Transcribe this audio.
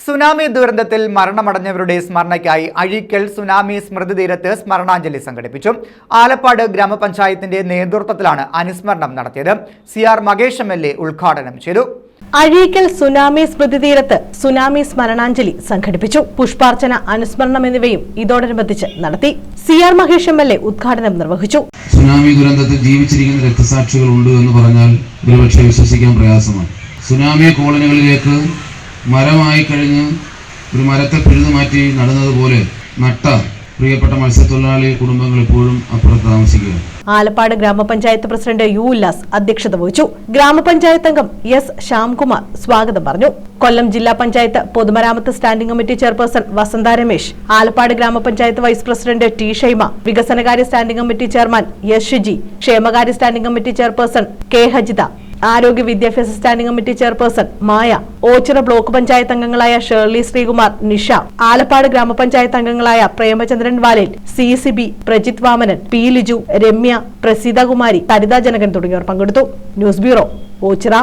Tsunami ദുരന്തത്തിൽ മരണമടഞ്ഞവരുടെ സ്മരണയ്ക്കായി Azhikkal tsunami സ്മൃതി തീരത്ത് സ്മരണാഞ്ജലി സംഘടിപ്പിച്ചു. ആലപ്പാട് ഗ്രാമപഞ്ചായത്തിന്റെ നേതൃത്വത്തിലാണ് അനുസ്മരണം നടത്തിയത്. C R Mahesh M L A ഉദ്ഘാടനം ചെയ്തു. അഴീക്കൽ സുനാമി സ്മൃതി തീരത്ത് സുനാമി സ്മരണാഞ്ജലി സംഘടിപ്പിച്ചു. പുഷ്പാർച്ചന അനുസ്മരണം എന്നിവയും ഇതോടനുബന്ധിച്ച് നടത്തി. C R Mahesh M L A ഉദ്ഘാടനം നിർവഹിച്ചു. സുനാമി ദുരന്തത്തിൽ ജീവിച്ചിരിക്കുന്ന രക്തസാക്ഷികൾ ഉണ്ട് എന്ന് പറഞ്ഞാൽ ഒരുപക്ഷെ വിശ്വസിക്കാൻ പ്രയാസമാണ്. സുനാമി കോളനികളിലേക്ക് മരമായി കഴിഞ്ഞ് ഒരു മരത്തെ പിഴുതു മാറ്റി നടുന്നതുപോലെ നട്ട പ്രിയപ്പെട്ട മത്സ്യത്തൊഴിലാളി കുടുംബങ്ങൾ ഇപ്പോഴും അപ്പുറത്ത് താമസിക്കുക ആലപ്പാട് ഗ്രാമപഞ്ചായത്ത് പ്രസിഡന്റ് യു ഉല്ലാസ് അധ്യക്ഷത വഹിച്ചു. ഗ്രാമപഞ്ചായത്ത് അംഗം എസ് ശ്യാംകുമാർ സ്വാഗതം പറഞ്ഞു. കൊല്ലം ജില്ലാ പഞ്ചായത്ത് പൊതുമരാമത്ത് standing committee chairperson Vasantha Ramesh Alappad ഗ്രാമപഞ്ചായത്ത് വൈസ് പ്രസിഡന്റ് ടി ഷൈമ വികസനകാര്യ സ്റ്റാൻഡിംഗ് കമ്മിറ്റി ചെയർമാൻ എസ് ക്ഷേമകാര്യ standing committee chairperson K Hajitha ആരോഗ്യ വിദ്യാഭ്യാസ standing committee chairperson Maya Oachira block panchayat അംഗങ്ങളായ ഷേർലി ശ്രീകുമാർ നിഷ ആലപ്പാട് ഗ്രാമപഞ്ചായത്ത് അംഗങ്ങളായ Premachandran Valel C C B Prajith Vamanan P Liju Ramya Praseethakumari Tharitha Janakan തുടങ്ങിയവർ പങ്കെടുത്തു. News bureau Oachira.